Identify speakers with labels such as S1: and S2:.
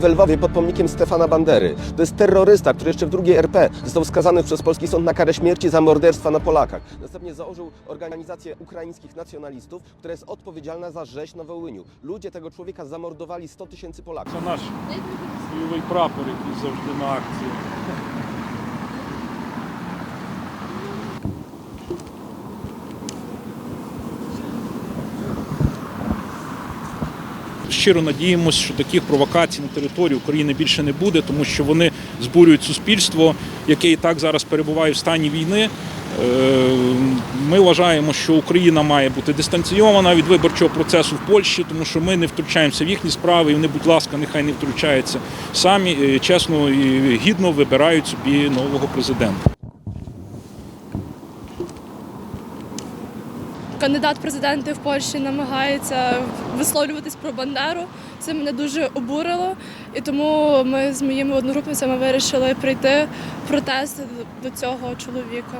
S1: W Lwowie pod pomnikiem Stefana Bandery. To jest terrorysta, który jeszcze w drugiej RP został skazany przez polski sąd na karę śmierci za morderstwa na Polakach. Następnie założył organizację ukraińskich nacjonalistów, która jest odpowiedzialna za rzeź na Wołyniu. Ludzie tego człowieka zamordowali 100 tysięcy Polaków.
S2: To nasz prapor, jaki zawsze na akcję. Щиро надіємося, що таких провокацій на території України більше не буде, тому що вони збурюють суспільство, яке і так зараз перебуває в стані війни. Е, Ми вважаємо, що Україна має бути дистанційована від виборчого процесу в Польщі, тому що ми не втручаємося в їхні справи, і вони, будь ласка, нехай не втручаються самі е, чесно і гідно вибирають собі нового президента.
S3: Кандидат президенти в Польщі намагається висловлюватись про Бандеру. Це мене дуже обурило, і тому ми з моїми одногрупницями вирішили прийти протест до цього чоловіка.